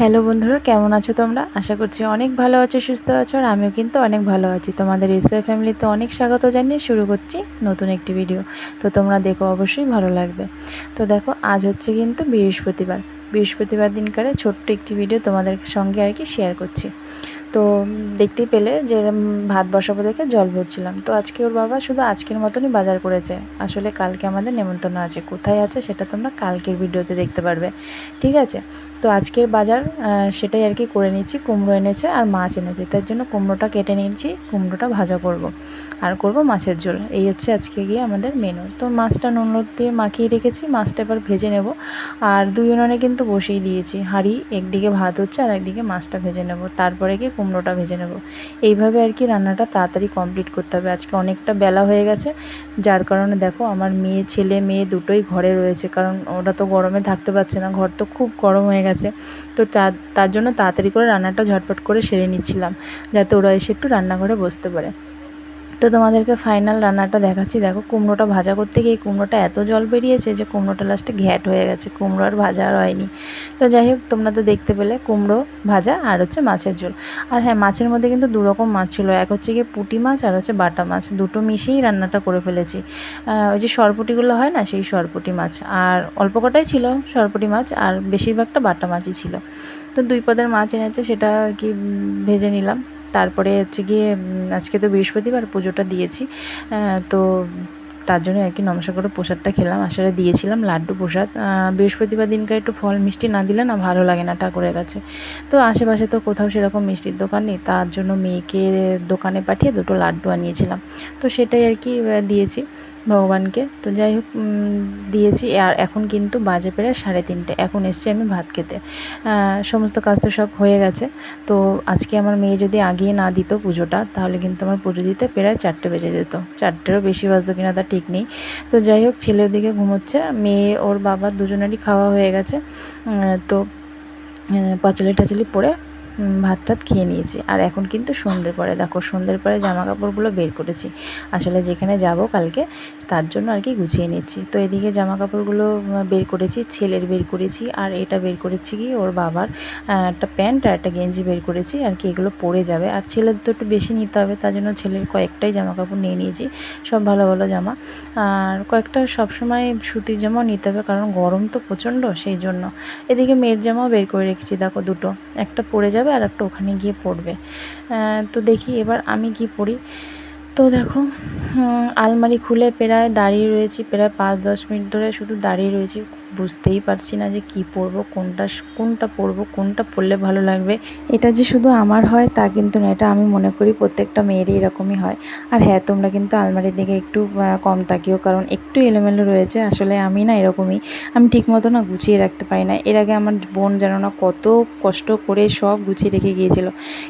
Hello বন্ধুরা, কেমন আছো তোমরা? আশা করছি অনেক ভালো আছো, সুস্থ আছো, আর আমিও কিন্তু অনেক ভালো আছি। তোমাদের ইসরাই ফ্যামিলিতে অনেক স্বাগত জানিয়ে শুরু করছি নতুন একটি ভিডিও। তো তোমরা দেখো, অবশ্যই ভালো লাগবে। তো দেখো, আজ হচ্ছে কিন্তু বৃহস্পতিবার। বৃহস্পতিবার দিনকারে ছোট্ট একটি ভিডিও তোমাদের সঙ্গে আর কি শেয়ার করছি। তো দেখতেই পেলে যে ভাত বসাবো দেখে জল ভরছিলাম। তো আজকে ওর বাবা শুধু আজকের মতনই বাজার করেছে। আসলে কালকে আমাদের নেমন্তন্ন আছে। কোথায় আছে সেটা তোমরা কালকের ভিডিওতে দেখতে পারবে। ঠিক আছে? তো আজকের বাজার সেটাই আর কি করে নিচ্ছি। কুমড়ো এনেছে আর মাছ এনেছে। তার জন্য কুমড়োটা কেটে নিয়েছি কুমড়োটা ভাজা করব। আর করব মাছের ঝোল। এই হচ্ছে আজকে গিয়ে আমাদের মেনু তো মাছটা নুন দিয়ে মাখিয়ে রেখেছি, মাছটা এবার ভেজে নেব। আর দুই উনানে কিন্তু বসিয়ে দিয়েছি। হাঁড়ি একদিকে ভাত হচ্ছে আর একদিকে মাছটা ভেজে নেব। তারপরে গিয়ে কুমড়োটা ভেজে নেব। এইভাবে আর কি রান্নাটা তাড়াতাড়ি কমপ্লিট করতে হবে। আজকে অনেকটা বেলা হয়ে গেছে। যার কারণে দেখো আমার মেয়ে, ছেলে, মেয়ে দুটোই ঘরে রয়েছে। কারণ ওরা তো গরমে থাকতে পারছে না। ঘর তো খুব গরম হয়ে গেছে। তো তার জন্য তাড়াতাড়ি করে রান্নাটা ঝটপট করে সেরে নিচ্ছিলাম, যাতে ওরা এসে একটু রান্নাঘরে বসতে পারে। তো তোমাদেরকে ফাইনাল রান্নাটা দেখাচ্ছি। দেখো, কুমড়োটা ভাজা করতে গিয়ে কুমড়োটা এত জল বেরিয়েছে যে কুমড়োটা লাস্টে ঘ্যাট হয়ে গেছে। কুমড়ো আর ভাজা আর হয়নি। তো যাই হোক, তোমরা তো দেখতে পেলে কুমড়ো ভাজা আর হচ্ছে মাছের ঝোল। আর হ্যাঁ মাছের মধ্যে কিন্তু দু রকম মাছ ছিল। এক হচ্ছে গিয়ে পুঁটি মাছ আর হচ্ছে বাটা মাছ। দুটো মিশিয়েই রান্নাটা করে ফেলেছি। ওই যে সরপুটিগুলো হয় না, সেই সরপুটি মাছ। আর অল্প কটাই ছিল সরপুটি মাছ, আর বেশিরভাগটা বাটা মাছই ছিল। তো দুই পদের মাছ এনেছে, সেটা আর কি ভেজে নিলাম। তারপরে হচ্ছে গিয়ে আজকে তো বৃহস্পতিবার, পুজোটা দিয়েছি। তো তার জন্য আর কি নমস্কার প্রসাদটা খেলাম। আসলে দিয়েছিলাম লাড্ডু প্রসাদ। বৃহস্পতিবার দিনকার একটু ফল মিষ্টি না দিলে না ভালো লাগে না ঠাকুরের কাছে। তো আশেপাশে তো কোথাও সেরকম মিষ্টির দোকান নেই। তার জন্য মেয়েকে দোকানে পাঠিয়ে দুটো লাড্ডু আনিয়েছিলাম। তো সেটাই আর কি দিয়েছি। ভগবানকে। তো যাই হোক দিয়েছি। আর এখন কিন্তু বাজে পেরে সাড়ে তিনটে। এখন এসছি আমি ভাত খেতে। সমস্ত কাজ তো সব হয়ে গেছে। তো আজকে আমার মেয়ে যদি আগিয়ে না দিত পুজোটা, তাহলে কিন্তু আমার পুজো দিতে প্রায় চারটে বেজে যেত। চারটেরও বেশি বাজতো কিনা তা ঠিক নেই। তো যাই হোক ছেলের দিকে ঘুমোচ্ছে। মেয়ে, ওর বাবা দুজনেরই খাওয়া হয়ে গেছে। তো পাঁচালি টাচালি পরে ভাত টাত খেয়ে নিয়েছি। আর এখন কিন্তু সন্ধ্যের পরে, দেখো সন্ধ্যের পরে জামা কাপড়গুলো বের করেছি। আসলে যেখানে যাব কালকে তার জন্য আর কি গুছিয়ে নিচ্ছি। তো এদিকে জামা কাপড়গুলো বের করেছি, ছেলের বের করেছি, আর এটা বের করেছি কি, ওর বাবার একটা প্যান্ট আর একটা গেঞ্জি বের করেছি, আর কি এগুলো পরে যাবে। আর ছেলের তো একটু বেশি নিতে হবে, তার জন্য ছেলের কয়েকটাই জামা কাপড় নিয়ে নিয়েছি, সব ভালো ভালো জামা। আর কয়েকটা সবসময় সুতির জামাও নিতে হবে, কারণ গরম তো প্রচণ্ড সেই জন্য। এদিকে মেয়ের জামাও বের করে রেখেছি, দেখো দুটো, একটা পরে যাবে আর একটা ওখানে গিয়ে পড়বে তো দেখি এবার আমি কি পড়ি তো দেখো আলমারি খুলে প্রায় দাঁড়িয়ে রয়েছি, প্রায় পাঁচ দশ মিনিট ধরে শুধু দাঁড়িয়ে রয়েছি। বুঝতেই পারছি না যে কি পরবো, কোনটা কোনটা পরবো, কোনটা পরলে ভালো লাগবে। এটা যে শুধু আমার হয় তা কিন্তু না, এটা আমি মনে করি প্রত্যেকটা মেয়েরই এরকমই হয়। আর হ্যাঁ তোমরা কিন্তু আলমারির দিকে একটু কম তাকিও, কারণ একটু এলোমেলো রয়েছে, আসলে আমি না এরকমই। আমি ঠিক মতো না গুছিয়ে রাখতে পারি না। এর আগে আমার বোন জানো না কত কষ্ট করে সব গুছিয়ে রেখে গিয়েছিল।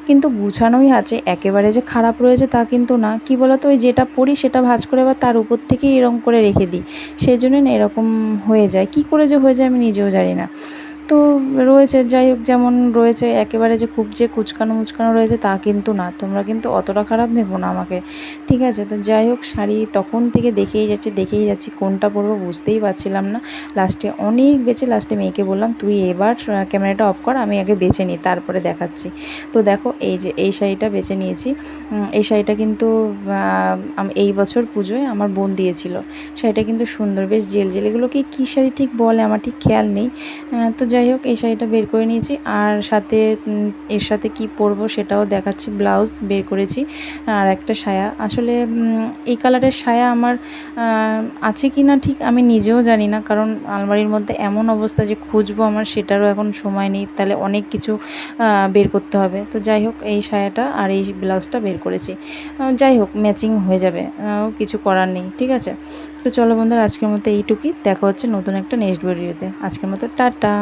কিন্তু গুছানোই আছে, একেবারে যে খারাপ রয়েছে তা কিন্তু না। কি বলতো, ওই যেটা পড়ি সেটা ভাজ করে আবার তার উপর থেকেই এরকম করে রেখে দিই। সেই জন্য না এরকম হয়ে যায়। কী করে যে হয়ে যায় আমি নিজেও জানি না। তো রয়েছে, যাই হোক যেমন রয়েছে, একেবারে যে খুব যে কুচকানো মুচকানো রয়েছে তা কিন্তু না, তোমরা কিন্তু অতটা খারাপ ভেবো না আমাকে, ঠিক আছে? তো যাই হোক, শাড়ি তখন থেকে দেখেই যাচ্ছি দেখেই যাচ্ছি, কোনটা পরবো বুঝতেই পারছিলাম না। লাস্টে অনেক বেঁচে, লাস্টে মেয়েকে বললাম, তুই এবার ক্যামেরাটা অফ কর, আমি আগে বেছে নিই, তারপরে দেখাচ্ছি। তো দেখো, এই যে, এই শাড়িটা বেছে নিয়েছি। এই শাড়িটা কিন্তু এই বছর পুজোয় আমার বোন দিয়েছিল। শাড়িটা কিন্তু সুন্দর, বেশ জেল জেল এগুলোকে কী শাড়ি ঠিক বলে আমার ঠিক খেয়াল নেই। তো যাই হোক, এই শাড়িটা বের করে নিয়েছি। আর সাথে এর সাথে কি পরবো সেটাও দেখাচ্ছি। ব্লাউজ বের করেছি আর একটা সায়া। আসলে এই কালারের সায়া আমার আছে কি না ঠিক আমি নিজেও জানি না। কারণ আলমারির মধ্যে এমন অবস্থা যে খুঁজবো আমার, সেটারও এখন সময় নেই। তাহলে অনেক কিছু বের করতে হবে। তো যাই হোক, এই সায়াটা আর এই ব্লাউজটা বের করেছি। যাই হোক, ম্যাচিং হয়ে যাবে। কিছু করার নেই, ঠিক আছে? তো চলো বন্ধুরা, আজকের মতো এইটুকুই। দেখা হচ্ছে নতুন একটা নেক্সট ভিডিওতে আজকের মতো টাটা।